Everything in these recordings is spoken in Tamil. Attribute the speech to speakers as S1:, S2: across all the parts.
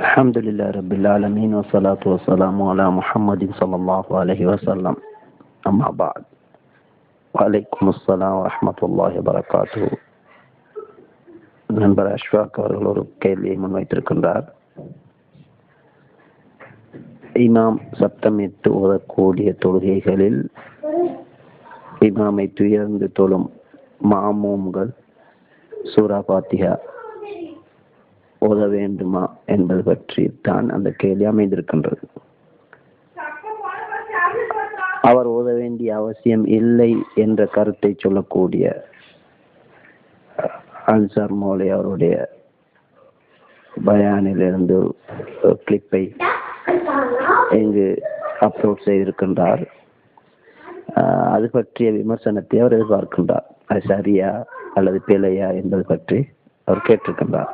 S1: الحمد لله رب العالمين والصلاة والسلام على محمد صلى الله عليه وسلم أما بعد وعليكم السلام ورحمة الله وبركاته நண்பர் அஷ்வாக் அவர்கள் ஒரு கேள்வியை முன்வைத்திருக்கின்றார் இமாம் சப்தமிட்டு ஓதக்கூடிய தொழுகைகளில் இமாமை துயர்ந்து தொழும் மாமூம்கள் சூரா பாத்தியா ஓத வேண்டுமா என்பது பற்றி தான் அந்த கேள்வி அமைந்திருக்கின்றது. அவர் ஓத வேண்டிய அவசியம் இல்லை என்ற கருத்தை சொல்லக்கூடிய அன்சார் மோலை அவருடைய பயானிலிருந்து கிளிப்பை இங்கு அப்லோட் செய்திருக்கின்றார். அது பற்றிய விமர்சனத்தை அவர் எதிர்பார்க்கின்றார். அது சரியா அல்லது பிழையா என்பது பற்றி அவர் கேட்டிருக்கின்றார்.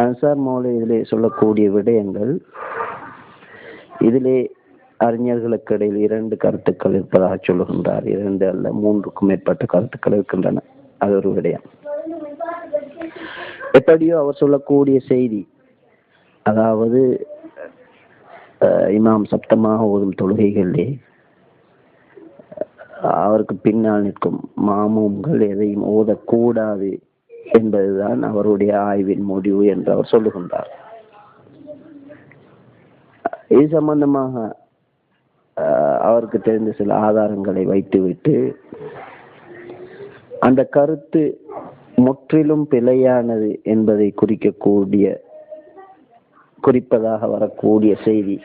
S1: அன்சார் மௌலை இதிலே சொல்லக்கூடிய விடயங்கள். இதிலே அறிஞர்களுக்கு இடையில் இரண்டு கருத்துக்கள் இருப்பதாக சொல்லுகின்றார். இரண்டு அல்ல மூன்றுக்கும் மேற்பட்ட கருத்துக்கள் இருக்கின்றன. அது ஒரு விடயம். எப்படியோ அவர் சொல்லக்கூடிய செய்தி அதாவது இமாம் சப்தமாக ஓதும் தொழுகைகளிலே அவருக்கு பின்னால் நிற்கும் மாமூம்கள் எதையும் ஓதக்கூடாது என்பதுதான் அவருடைய ஆய்வின் முடிவு என்று அவர் சொல்லுகின்றார். இது சம்பந்தமாக அவருக்கு தெரிந்த சில ஆதாரங்களை வைத்துவிட்டு அந்த கருத்து முற்றிலும் பிழையானது என்பதை குறிக்கக்கூடிய குறிப்பதாக வரக்கூடிய செய்தி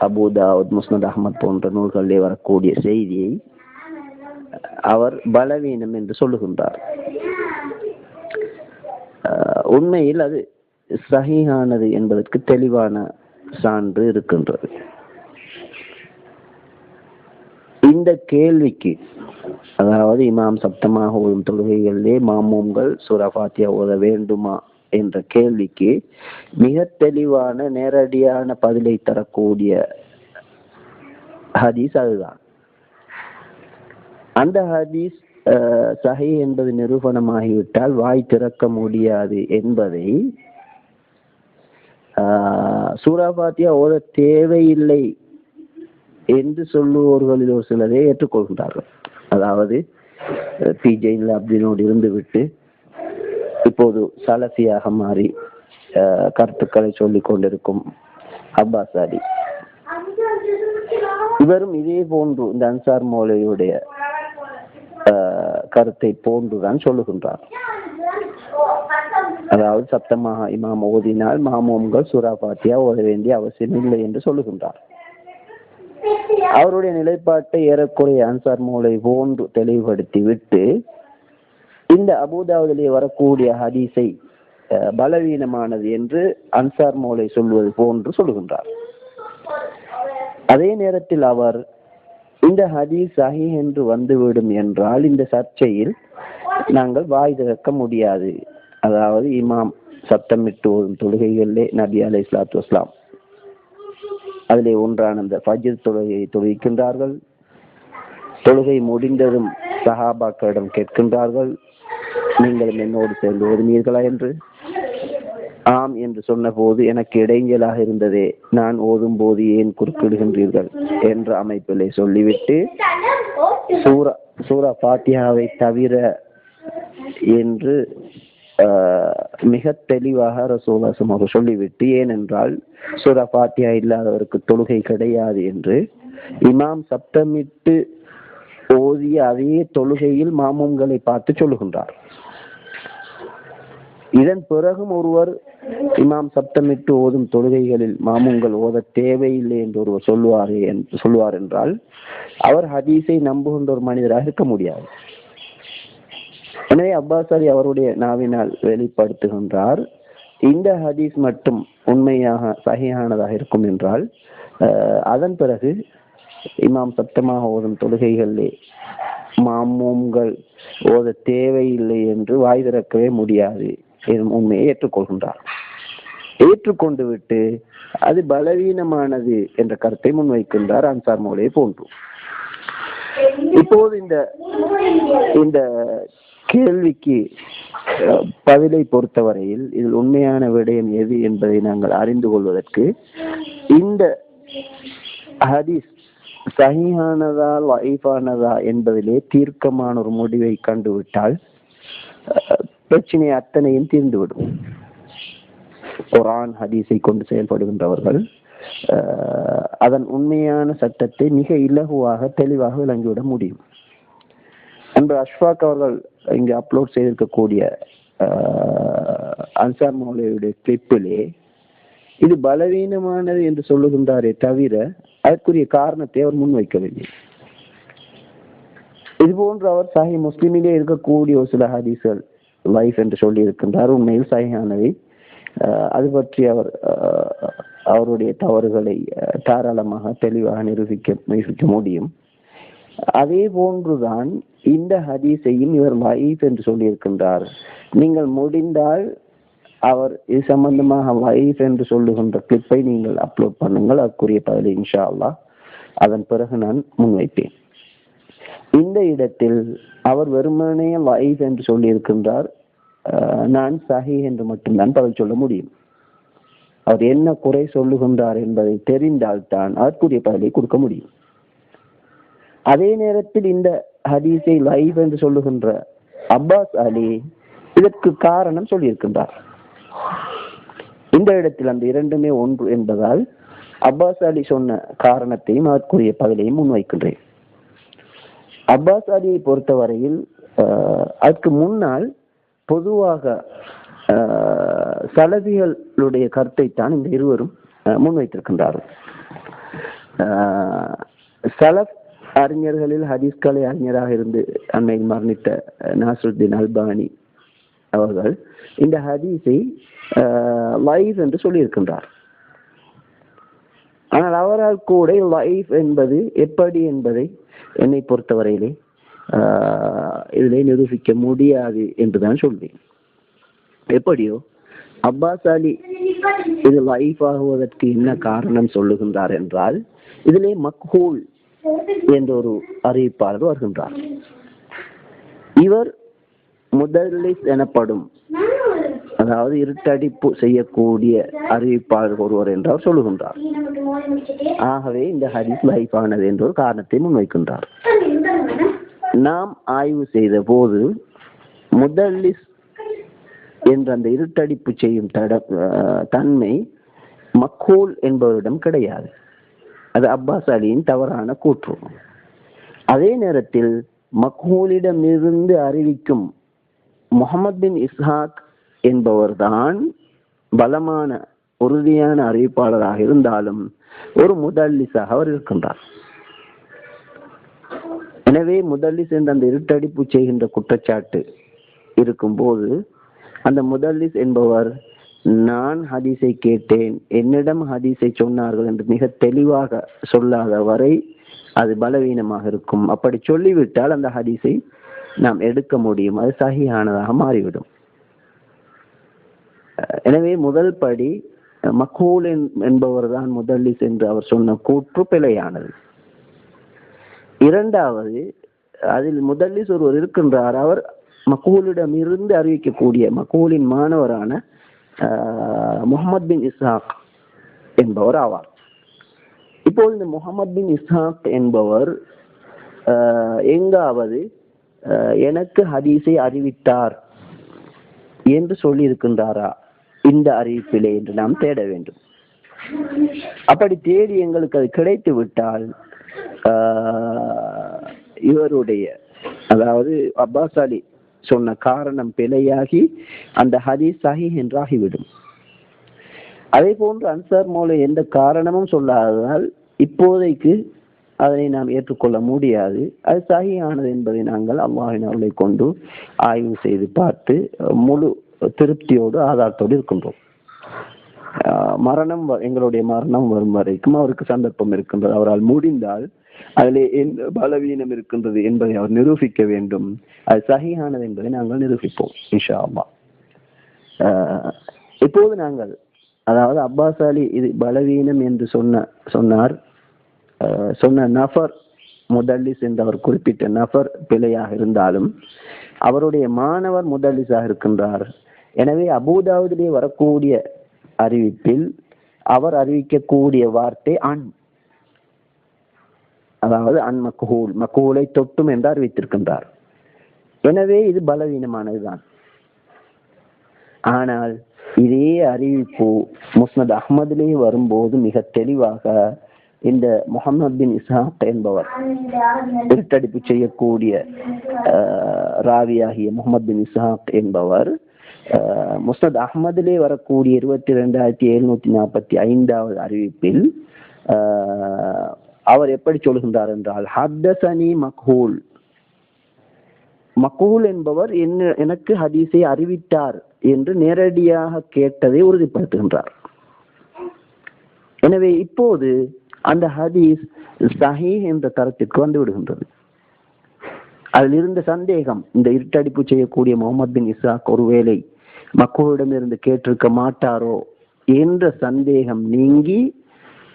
S1: அபுதாவுத் முஸ்னத் அகமது போன்ற நூல்களிலே வரக்கூடிய செய்தியை அவர் பலவீனம் என்று சொல்லுகின்றார். உண்மையில் அது சகியானது என்பதற்கு தெளிவான சான்று இருக்கின்றது. இந்த கேள்விக்கு அதாவது இமாம் சப்தமாக ஓடும் தொழுகைகளிலே மாமூம்கள் சுரபாத்தியா ஓத வேண்டுமா என்ற கேள்விக்கு மிக தெளிவான நேரடியான பதிலை தரக்கூடிய ஹதீஸ் அதுதான். அந்த ஹதீஸ் சஹி என்பது நிரூபணமாகிவிட்டால் வாய் திறக்க முடியாது என்பதை சூறாபாத்தியா ஓத தேவையில்லை என்று சொல்லுவோர்களில் ஒரு சிலரே ஏற்றுக்கொள்கின்றார்கள் அதாவது பி ஜெயின் அப்படினோடு இருந்து இப்போது சலசியாக மாறி கருத்துக்களை சொல்லிக் கொண்டிருக்கும் அப்பாசாரி இவரும் இதே போன்று இந்த அன்சார் மோலையுடைய கருத்தை போன்றுதான் சொல்லுகின்றார். அதாவது சப்தமாக இமாம் ஓதினால் மாமோம்கள் சூரா பாத்தியா ஓத வேண்டிய அவசியம் இல்லை என்று சொல்லுகின்றார். அவருடைய நிலைப்பாட்டை ஏறக்குறைய அன்சார் மூளை போன்று தெளிவுபடுத்தி விட்டு இந்த அபுதாவுதிலே வரக்கூடிய ஹதீஸை பலவீனமானது என்று அன்சார் மூளை சொல்வது போன்று சொல்லுகின்றார். அதே நேரத்தில் அவர் இந்த ஹதீஸ் சஹி என்று வந்துவிடும் என்றால் இந்த சர்ச்சையில் நாங்கள் வாய் திறக்க முடியாது. அதாவது இமாம் சத்தமிட்டு வரும் தொழுகைகளிலே நபி அலை இஸ்லாத்து வஸ்லாம் அதிலே ஒன்றான இந்த ஃபஜ்ர் தொழுகையை தொழுகின்றார்கள் தொழுகை முடிந்ததும் சஹாபாக்களிடம் கேட்கின்றார்கள் நீங்களும் என்னோடு சேர்ந்து ஓதுனீர்களா என்று. ஆம் என்று சொன்னபோது எனக்கு இடைஞ்சலாக இருந்ததே. நான் ஓதும் போது ஏன் குறுக்கிடுகின்றீர்கள்? என்ற அமைப்பிலே சொல்லிவிட்டு சூரா சூரா பாத்தியாவை தவிர என்று மிக தெளிவாக ரசூலாசம் அவர் சொல்லிவிட்டு ஏனென்றால் சூரா பாத்தியா இல்லாதவருக்கு தொழுகை கிடையாது என்று இமாம் சப்தமிட்டு ஓதிய அதே தொழுகையில் மாமூம்களை பார்த்து சொல்லுகின்றார். இதன் பிறகும் ஒருவர் இமாம் சப்தமிட்டு ஓதும் தொழுகைகளில் மாமுங்கள் ஓத தேவையில்லை என்று ஒருவர் சொல்லுவார் சொல்லுவார் என்றால் அவர் ஹதீஸை நம்புகின்ற ஒரு மனிதராக இருக்க முடியாது. எனவே அப்பாஸ் அலி அவருடைய நாவினால் வெளிப்படுத்துகின்றார் இந்த ஹதீஸ் மட்டும் உண்மையாக சகையானதாக இருக்கும் என்றால் அதன் பிறகு இமாம் சப்தமாக ஓதும் தொழுகைகளிலே மாமூம்கள் ஓத தேவையில்லை என்று வாய் திறக்கவே முடியாது. உண்மையை ஏற்றுக்கொள்கின்றார். ஏற்றுக்கொண்டு விட்டு அது பலவீனமானது என்ற கருத்தை முன்வைக்கின்றார் அன்சார் மோலே போன்று. இப்போது இந்த இந்த கேள்விக்கு பதிலை பொறுத்தவரையில் இதில் உண்மையான விடயம் எது என்பதை நாங்கள் அறிந்து கொள்வதற்கு இந்த ஹதீஸ் சகியானதா லைஃபானதா என்பதிலே தீர்க்கமான ஒரு முடிவை கண்டுவிட்டால் பிரச்சனை அத்தனையும் தீர்ந்துவிடும். குரான் ஹதீஸை கொண்டு செயல்படுகின்றவர்கள் அதன் உண்மையான சட்டத்தை மிக இலகுவாக தெளிவாக விளங்கிவிட முடியும். அன்று அஷ்ஃபாக் அவர்கள் இங்கு அப்லோட் செய்திருக்கக்கூடிய அன்சார் மௌலியுடைய கிளிப்பிலே இது பலவீனமானது என்று சொல்லுகின்றாரே தவிர அதற்குரிய காரணத்தை அவர் முன்வைக்கவில்லை. இது போன்று அவர் சாஹி முஸ்லிமிலே இருக்கக்கூடிய ஒரு சில ஹதீஸ்கள் லைஃப் என்று சொல்லி இருக்கின்றார் உண்மையில் சாஹியானவை அது பற்றி அவர் அவருடைய தவறுகளை தாராளமாக தெளிவாக நிரூபிக்க நிரூபிக்க முடியும். அதே போன்றுதான் இந்த ஹதீஸையும் இவர் லைஃப் என்று சொல்லியிருக்கின்றார். நீங்கள் முடிந்தால் அவர் இது சம்பந்தமாக லைஃப் என்று சொல்லுகின்ற கிளிப்பை நீங்கள் அப்லோட் பண்ணுங்கள். அதுக்குரிய பதிலை இன்ஷா அல்லா அதன் பிறகு நான் முன்வைப்பேன். இந்த இடத்தில் அவர் வெறுமனே லைஃப் என்று சொல்லியிருக்கின்றார். நான் சஹி என்று மட்டும்தான் பதில் சொல்ல முடியும். அவர் என்ன குறை சொல்லுகின்றார் என்பதை தெரிந்தால்தான் அதற்குரிய பதிலை கொடுக்க முடியும். அதே நேரத்தில் இந்த ஹதீஸை லைவ் என்று சொல்லுகின்ற அப்பாஸ் அலி இதற்கு காரணம் சொல்லியிருக்கின்றார். இந்த இடத்தில் அந்த இரண்டுமே ஒன்று என்பதால் அப்பாஸ் அலி சொன்ன காரணத்தையும் அதற்குரிய பதிலையும் முன்வைக்கின்றேன். அப்பாஸ் அலியை பொறுத்தவரையில் அதுக்கு அதற்கு முன்னால் பொதுவாக அஹ், சலபிகளுடைய கருத்தை தான் இந்த இருவரும் முன்வைத்திருக்கின்றார்கள். சலப் அறிஞர்களில் ஹதீஸ் கலை அறிஞராக இருந்து அன்னையில் மரணித்த நாசருத்தீன் அல்பானி அவர்கள் இந்த ஹதீஸை லைஃப் என்று சொல்லியிருக்கின்றார். ஆனால் அவரால் கூட லைஃப் என்பது எப்படி என்பதை என்னை பொறுத்தவரையிலே இதிலே நிரூபிக்க முடியாது என்றுதான் சொல்வேன். எப்படியோ அப்பாஸ் அலி இது லைஃப் ஆகுவதற்கு என்ன காரணம் சொல்லுகின்றார் என்றால் இதிலே மக்ஹூல் என்ற ஒரு அறிவிப்பாளர் வருகின்றார். இவர் முதலிஸ் எனப்படும் அதாவது இருட்டடிப்பு செய்யக்கூடிய அறிவிப்பாளர் ஒருவர் என்றார் சொல்லுகின்றார். ஆகவே இந்த ஹரிஸ் லைஃபானது என்ற ஒரு காரணத்தை முன்வைக்கின்றார். நாம் ஆய்வு செய்த போது முதலிஸ் என்ற அந்த இருட்டடிப்பு செய்யும் தட தன்மை மக்கூல் என்பவரிடம் கிடையாது. அது அப்பாஸ் அலியின் தவறான கூற்று. அதே நேரத்தில் மக்ஹூலிடமிருந்து அறிவிக்கும் முகமது பின் இஸ்ஹாக் என்பவர்தான் பலமான உறுதியான அறிவிப்பாளராக இருந்தாலும் ஒரு முதல்லிசாக அவர் இருக்கின்றார். எனவே முதல்லிஸ் என்ற அந்த இருட்டடிப்பு செய்கின்ற குற்றச்சாட்டு இருக்கும்போது அந்த முதல்லிஸ் என்பவர் நான் ஹதீஸை கேட்டேன் என்னிடம் ஹதீஸை சொன்னார்கள் என்று மிக தெளிவாக சொல்லாத வரை அது பலவீனமாக இருக்கும். அப்படி சொல்லிவிட்டால் அந்த ஹதீஸை நாம் எடுக்க முடியும். அது சகியானதாக மாறிவிடும். எனவே முதல் படி மக்கூல் என்பவர் தான் முதலிஸ் என்று அவர் சொன்ன கூற்று பிழையானது. இரண்டாவது அதில் முதலிஸ் ஒருவர் இருக்கின்றார். அவர் மக்கூலிடம் இருந்து அறிவிக்கக்கூடிய மக்கூலின் மாணவரான ஆஹ், முகமது பின் இஸ்ஹாக் என்பவர் ஆவார். இப்போது இந்த முகமது பின் இஸ்ஹாக் என்பவர் எங்காவது எனக்கு ஹதீஸை அறிவித்தார் என்று சொல்லி இருக்கின்றாரா இந்த அறிவிப்பிலே என்று நாம் தேட வேண்டும். அப்படி தேடி எங்களுக்கு அது கிடைத்து விட்டால் இவருடைய அதாவது அப்பாஸ் அலி சொன்ன காரணம் பிழையாகி அந்த ஹதீஸ் சஹி என்றாகிவிடும். அதே போன்று அன்சார் மௌலை எந்த காரணமும் சொல்லாததால் இப்போதைக்கு அதனை நாம் ஏற்றுக்கொள்ள முடியாது. அது சகியானது என்பதை நாங்கள் அல்லாஹின் அவர்களை கொண்டு ஆய்வு செய்து பார்த்து முழு திருப்தியோடு ஆதாரத்தோடு இருக்கின்றோம். மரணம் வ- எங்களுடைய மரணம் வரும் வரைக்கும் அவருக்கு சந்தர்ப்பம் இருக்கின்றது. அவரால் முடிந்தால் அதிலே எந்த பலவீனம் இருக்கின்றது என்பதை அவர் நிரூபிக்க வேண்டும். அது சகியானது என்பதை நாங்கள் நிரூபிப்போம் இன்ஷா இப்போது நாங்கள் அதாவது அப்பாஸ் அலி இது பலவீனம் என்று சொன்ன சொன்னார். சொன்ன நஃபர் முதல்லிஸ் என்று அவர் குறிப்பிட்ட நஃபர் பிழையாக இருந்தாலும் அவருடைய மாணவர் முதலிசாக இருக்கின்றார். எனவே அபூதாவுதிலே வரக்கூடிய அறிவிப்பில் அவர் அறிவிக்கக்கூடிய வார்த்தை அன். அதாவது அன் மக்ஹூல். மக்கூலை தொட்டும் என்று அறிவித்திருக்கின்றார். எனவே இது பலவீனமானதுதான். ஆனால் இதே அறிவிப்பு முஸ்னத் அஹ்மதிலே வரும்போது மிக தெளிவாக இந்த முகமது பின் இசாக் என்பவர் இருட்டடிப்பு செய்யக்கூடிய ஆஹ், ராவியாகிய முகமது பின் இசாக் என்பவர் முஸ்னத் அஹ்மதிலே வரக்கூடிய இருபத்தி ரெண்டாயிரத்தி எழுநூத்தி நாற்பத்தி ஐந்தாவது அறிவிப்பில் அவர் எப்படி சொல்கின்றார் என்றால் ஹத்தசனி மக்ஹூல். மக்கூல் என்பவர் என்ன எனக்கு ஹதீஸை அறிவித்தார் என்று நேரடியாக கேட்டதை உறுதிப்படுத்துகின்றார். எனவே இப்போது அந்த ஹதீஸ் சஹீ என்ற தரத்திற்கு வந்து விடுகின்றது. அதில் இருந்த சந்தேகம் இந்த இருட்டடிப்பு செய்யக்கூடிய முகமது பின் இசாக் ஒருவேளை மக்களிடமிருந்து கேட்டிருக்க மாட்டாரோ என்ற சந்தேகம் நீங்கி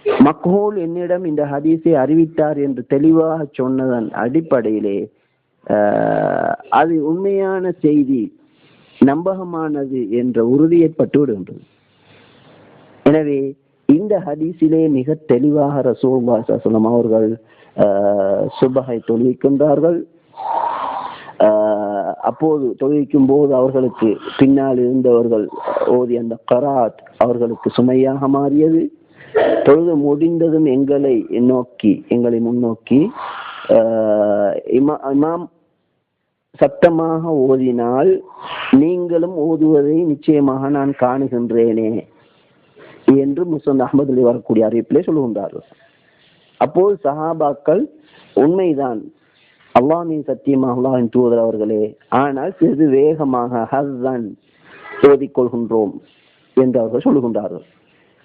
S1: மக்ஹூல் என்னிடம் இந்த ஹதீஸை அறிவித்தார் என்று தெளிவாக சொன்னதன் அடிப்படையிலே அது உண்மையான செய்தி நம்பகமானது என்ற உறுதி ஏற்பட்டு விடுகின்றது. எனவே இந்த ஹதீஸிலே மிக தெளிவாக ரசூல் அவர்கள் சுபகை தொழுவிக்கின்றார்கள். அப்போது தொழுவிக்கும் போது அவர்களுக்கு பின்னால் இருந்தவர்கள் ஓதி அந்த கராத் அவர்களுக்கு சுமையாக மாறியது. தொழுது முடிந்ததும் எங்களை நோக்கி எங்களை முன்னோக்கி ஆஹ், இமாம் சத்தமாக ஓதினால் நீங்களும் ஓதுவதை நிச்சயமாக நான் காணுகின்றேனே என்று முசந்த் அகமது அலி வரக்கூடிய அறிவிப்பிலே சொல்லுகின்றார்கள். அப்போது சஹாபாக்கள் உண்மைதான். அல்லாமின் சத்தியமாக அல்லாஹின் தூதர் அவர்களே ஆனால் சிறிது வேகமாக ஹஸ்ஸன் ஓதிக்கொள்கின்றோம் என்று அவர்கள் சொல்லுகின்றார்கள்.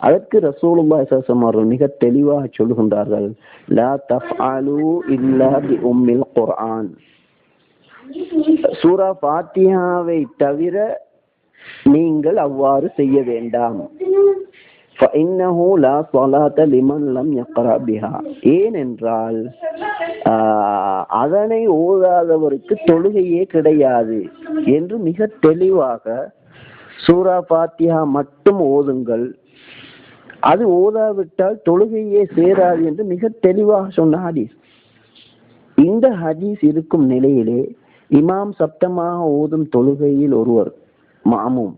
S1: அதற்கு ரசூலுல்லாஹி ஸல்லல்லாஹு அவர்கள் மிக தெளிவாக சொல்லுகின்றார்கள் லா தஃஅலு இல்லா பி உம்மில் குர்ஆன் சூரா ஃபாத்தியாவை தவிர நீங்கள் அவ்வாறு செய்ய வேண்டாம். ஏனென்றால் அதனை ஓதாதவருக்கு தொழுகையே கிடையாது என்று மிக தெளிவாக சூரா பாத்தியா மட்டும் ஓதுங்கள். அது ஓதாவிட்டால் தொழுகையே சேராது என்று மிக தெளிவாக சொன்ன ஹதீஸ். இந்த ஹதீஸ் இருக்கும் நிலையிலே இமாம் சப்தமாக ஓதும் தொழுகையில் ஒருவர் மாமும்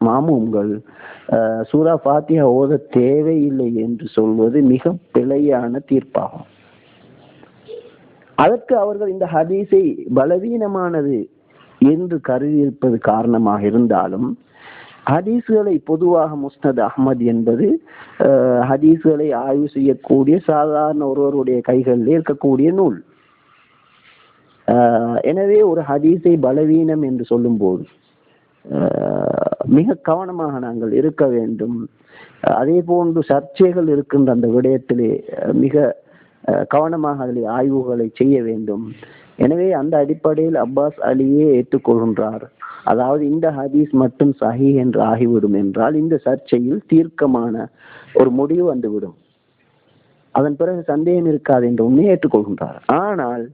S1: மாமூங்கள் சூரா ஃபாத்தியா ஓத தேவையில்லை என்று சொல்வது மிக பிழையான தீர்ப்பாகும். அதற்கு அவர்கள் இந்த ஹதீஸை பலவீனமானது என்று கருதியிருப்பது காரணமாக இருந்தாலும் ஹதீஸ்களை பொதுவாக முஸ்னத் அஹ்மத் என்பது ஹதீஸ்களை ஆய்வு செய்யக்கூடிய சாதாரண ஒருவருடைய கைகளில் இருக்கக்கூடிய நூல். எனவே ஒரு ஹதீஸை பலவீனம் என்று சொல்லும்போது மிக கவனமாக நாங்கள் இருக்க வேண்டும். அதே போன்று சர்ச்சைகள் இருக்கின்ற அந்த விடயத்திலே மிக கவனமாக அதில் ஆய்வுகளை செய்ய வேண்டும். எனவே அந்த அடிப்படையில் அப்பாஸ் அலியே ஏற்றுக்கொள்கின்றார். அதாவது இந்த ஹதீஸ் மட்டும் சஹி என்று ஆகிவிடும் என்றால் இந்த சர்ச்சையில் தீர்க்கமான ஒரு முடிவு வந்துவிடும். அதன் பிறகு சந்தேகம் இருக்காது என்று உண்மையை ஏற்றுக்கொள்கின்றார். ஆனால்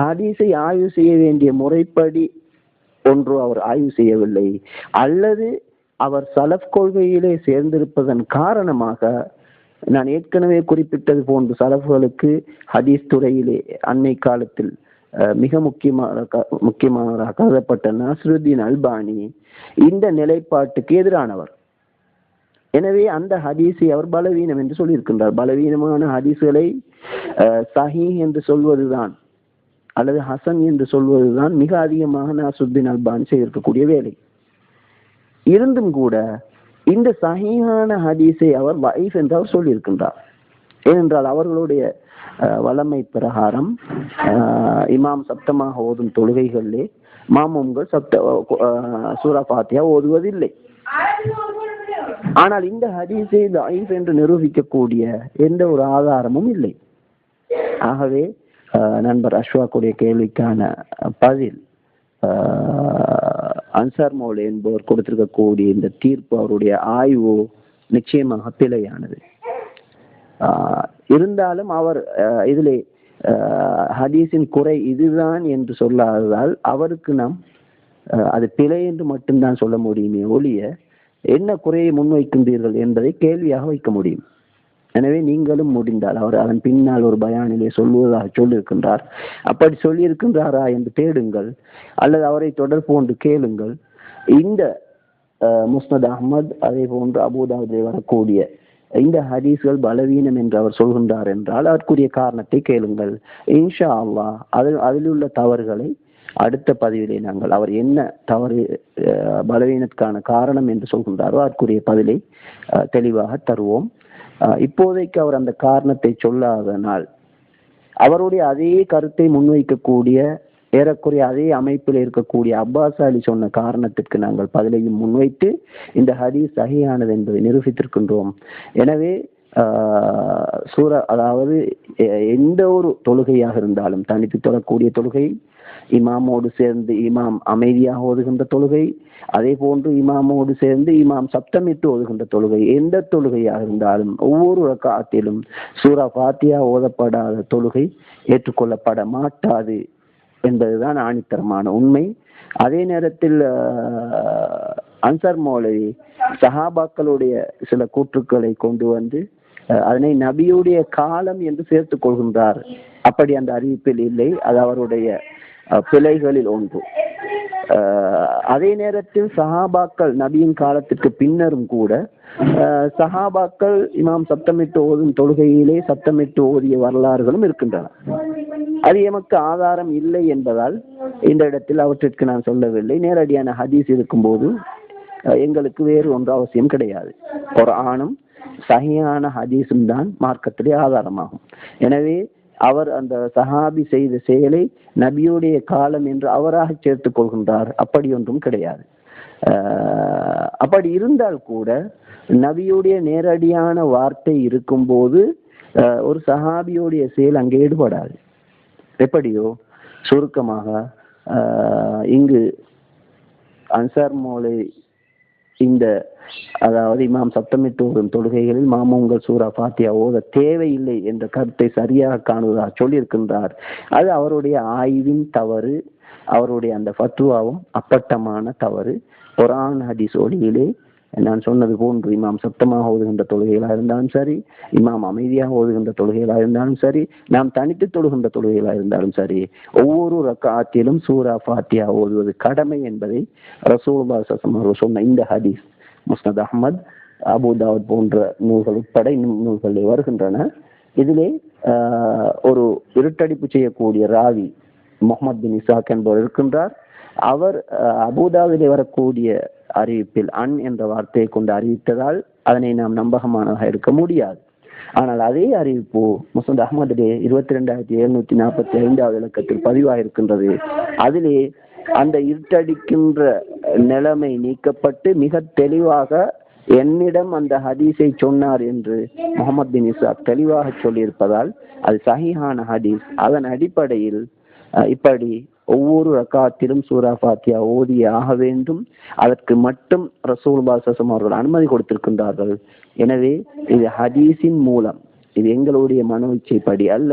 S1: ஹதீஸை ஆய்வு செய்ய வேண்டிய முறைப்படி ஒன்று அவர் ஆய்வு செய்யவில்லை அல்லது அவர் சலஃப் கொள்கையிலே சேர்ந்திருப்பதன் காரணமாக நான் ஏற்கனவே குறிப்பிட்டது போன்று சலஃப்களுக்கு ஹதீஸ் துறையிலே அன்னை காலத்தில் அஹ், மிக முக்கியமான க- முக்கியமானவராக கருதப்பட்ட நஸ்ருத்தீன் அல்பானி இந்த நிலைப்பாட்டுக்கு எதிரானவர். எனவே அந்த ஹதீஸை அவர் பலவீனம் என்று சொல்லியிருக்கின்றார். பலவீனமான ஹதீஸ்களை அஹ், என்று சொல்வதுதான். அல்லது ஹசன் என்று சொல்வதுதான் மிக அதிகமாக நாசுத்தின் அல்பான் செய்திருக்கக்கூடிய வேலை. இருந்தும் கூட இந்த சகியான ஹதீஸை அவர் வைஃப் என்று அவர் சொல்லியிருக்கின்றார். ஏனென்றால் அவர்களுடைய வளமை பிரகாரம் இமாம் சப்தமாக ஓதும் தொழுகைகளிலே மாமும்கள் சப்த சூரா பாத்தியா ஓதுவதில்லை. ஆனால் இந்த ஹதீஸை லைஃப் என்று நிரூபிக்கக்கூடிய எந்த ஒரு ஆதாரமும் இல்லை. ஆகவே நண்பர் அஸ்வாக்குடைய கேள்விக்கான பதில் அன்சார் மௌல் என்பவர் கொடுத்திருக்கக்கூடிய இந்த தீர்ப்பு அவருடைய ஆய்வு நிச்சயமாக பிழையானது. இருந்தாலும் அவர் இதில் இதிலே ஹதீஸின் குறை இதுதான் என்று சொல்லாததால் அவருக்கு நாம் அது பிழை என்று மட்டும்தான் சொல்ல முடியுமே ஒழிய என்ன குறையை முன்வைக்கின்றீர்கள் என்பதை கேள்வியாக வைக்க முடியும். எனவே நீங்களும் முடிந்தால் அவர் அதன் பின்னால் ஒரு பயானிலே சொல்லுவதாக சொல்லியிருக்கின்றார். அப்படி சொல்லியிருக்கின்றாரா என்று தேடுங்கள் அல்லது அவரை தொடர்பு கொண்டு கேளுங்கள். இந்த முஸ்னத் அஹமத் அதே போன்று அபுதாபிலே வரக்கூடிய இந்த ஹதீஸ்கள் பலவீனம் என்று அவர் சொல்கின்றார் என்றால் அதற்குரிய காரணத்தை கேளுங்கள். இன்ஷா அல்லா அதில் அதில் உள்ள தவறுகளை அடுத்த பதிவிலே நாங்கள் அவர் என்ன தவறு பலவீனத்துக்கான காரணம் என்று சொல்கின்றாரோ அதற்குரிய பதிலை அஹ், தெளிவாக தருவோம். இப்போதைக்கு அவர் அந்த காரணத்தை சொல்லாதனால் அவருடைய அதே கருத்தை முன்வைக்கக்கூடிய ஏறக்குறைய அதே அமைப்பில் இருக்கக்கூடிய அப்பாஸ் அலி சொன்ன காரணத்திற்கு நாங்கள் பதிலையும் முன்வைத்து இந்த ஹதீஸ் சகியானது என்பதை நிரூபித்திருக்கின்றோம். எனவே சூற அதாவது எந்த ஒரு தொழுகையாக இருந்தாலும் தனித்து தொழக்கூடிய தொழுகை இமாமோடு சேர்ந்து இமாம் அமைதியாக ஓதுகின்ற தொழுகை அதே போன்று இமாமோடு சேர்ந்து இமாம் சப்தமிட்டு ஓதுகின்ற தொழுகை எந்த தொழுகையாக இருந்தாலும் ஒவ்வொரு ரக்காத்திலும் சூரா பாத்தியா ஓதப்படாத தொழுகை ஏற்றுக்கொள்ளப்பட மாட்டாது என்பதுதான் ஆணித்தரமான உண்மை. அதே நேரத்தில் ஆஹ், அன்சார் மௌலவி சஹாபாக்களுடைய சில கூற்றுக்களை கொண்டு வந்து அதனை நபியுடைய காலம் என்று சேர்த்துக் கொள்கின்றார். அப்படி அந்த அறிவிப்பில் இல்லை. அது அவருடைய பிழைகளில் ஒன்று. அதே நேரத்தில் சஹாபாக்கள் நபியின் காலத்திற்கு பின்னரும் கூட சஹாபாக்கள் இமாம் சத்தமிட்டு ஓதும் தொழுகையிலே சத்தமிட்டு ஓதிய வரலாறுகளும் இருக்கின்றன. அது எமக்கு ஆதாரம் இல்லை என்பதால் இந்த இடத்தில் அவற்றிற்கு நான் சொல்லவில்லை. நேரடியான ஹதீஸ் இருக்கும்போது எங்களுக்கு வேறு ஒன்று அவசியம் கிடையாது. ஒரு ஆணும் சகையான ஹதீஸும் தான் மார்க்கத்திலே ஆதாரமாகும். எனவே அவர் அந்த சஹாபி செய்த செயலை நபியுடைய காலம் என்று அவராக சேர்த்துக் கொள்கின்றார். அப்படி ஒன்றும் கிடையாது. அப்படி இருந்தால் கூட நபியுடைய நேரடியான வார்த்தை இருக்கும்போது ஒரு சஹாபியுடைய செயல் அங்கே ஈடுபடாது. எப்படியோ சுருக்கமாக இங்கு அன்சார் மோலை இந்த அதாவது இமாம் சப்தமிட்டு வரும் தொழுகைகளில் மாமூங்கள் சூரா பாத்தியா ஓத தேவையில்லை என்ற கருத்தை சரியாக காணுவதாக சொல்லியிருக்கின்றார். அது அவருடைய ஆய்வின் தவறு அவருடைய அந்த ஃபத்வாவும் அப்பட்டமான தவறு. குரான் ஹதீஸ் ஒளியிலே நான் சொன்னது போன்று இமாம் சத்தமாக ஓதுகின்ற தொழுகைகளாக இருந்தாலும் சரி இமாம் அமைதியாக ஓதுகின்ற தொழுகைகளாக இருந்தாலும் சரி நாம் தனித்து தொழுகின்ற தொழுகைகளாக இருந்தாலும் சரி ஒவ்வொரு ரக்காத்திலும் சூரா ஃபாத்தியா ஓதுவது கடமை என்பதை ரசூல்பா சசம் அவர்கள் சொன்ன இந்த ஹதீஸ். முஸ்னத் அஹ்மத் அபுதாவத் போன்ற நூல்கள் உட்பட இன்னும் நூல்களில் வருகின்றன. இதிலே ஒரு இருட்டடிப்பு செய்யக்கூடிய ராவி முகமது பின் இசாக் என்பவர் இருக்கின்றார். அவர் அபுதாவிலே வரக்கூடிய அறிவிப்பில் அன் என்ற வார்த்தையை கொண்டு அறிவித்ததால் அதனை நாம் நம்பகமானதாக இருக்க முடியாது. ஆனால் அதே அறிவிப்பு முசந்த் அகமதிலே இருபத்தி ரெண்டாயிரத்தி எழுநூத்தி நாற்பத்தி ஐந்தாவது இலக்கத்தில் பதிவாக இருக்கின்றது அதிலே அந்த இருட்டடிக்கின்ற நிலைமை நீக்கப்பட்டு மிக தெளிவாக என்னிடம் அந்த ஹதீஸை சொன்னார் என்று முகமது பின் இசாக் தெளிவாக சொல்லியிருப்பதால் அது சஹிஹான ஹதீஸ். அதன் அடிப்படையில் இப்படி ஒவ்வொரு ரக்காத்திலும் சூரா ஃபாத்தியா ஓதியே ஆக வேண்டும். அதற்கு மட்டும் ரசூல் பாசம் அவர்கள் அனுமதி கொடுத்திருக்கின்றார்கள். எனவே இது ஹதீஸின் மூலம் இது எங்களுடைய மன இச்சைப்படி அல்ல.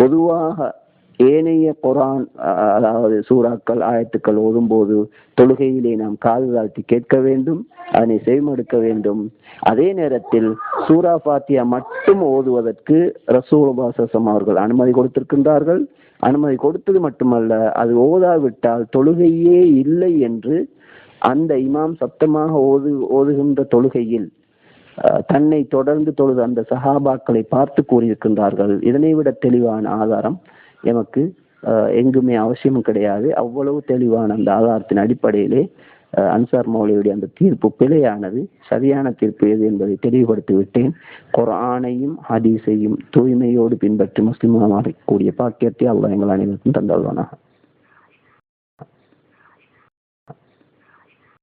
S1: பொதுவாக ஏனைய குரான் அதாவது சூறாக்கள் ஆயத்துக்கள் ஓதும்போது தொழுகையிலே நாம் காது தாழ்த்தி கேட்க வேண்டும் அதனை செவிமடுக்க வேண்டும். அதே நேரத்தில் சூரா பாத்தியா மட்டும் ஓதுவதற்கு ரசூலுபாசம் அவர்கள் அனுமதி கொடுத்திருக்கின்றார்கள். அனுமதி கொடுத்தது மட்டுமல்ல அது ஓதாவிட்டால் தொழுகையே இல்லை என்று அந்த இமாம் சத்தமாக ஓது ஓதுகின்ற தொழுகையில் தன்னை தொடர்ந்து தொழுது அந்த சஹாபாக்களை பார்த்து கூறியிருக்கின்றார்கள். இதனை விட தெளிவான ஆதாரம் எமக்கு எங்குமே அவசியமும் கிடையாது. அவ்வளவு தெளிவான அந்த ஆதாரத்தின் அடிப்படையிலே அன்சார் மௌலியுடைய அந்த தீர்ப்பு பிழையானது சரியான தீர்ப்பு எது என்பதை தெளிவுபடுத்தி விட்டேன் குர்ஆனையும் ஹதீஸையும் தூய்மையோடு பின்பற்றி முஸ்லிமாக கூடிய பாக்கியத்தை அல்லாஹ் எங்கள் அனைவருக்கும் தந்தல்வானாக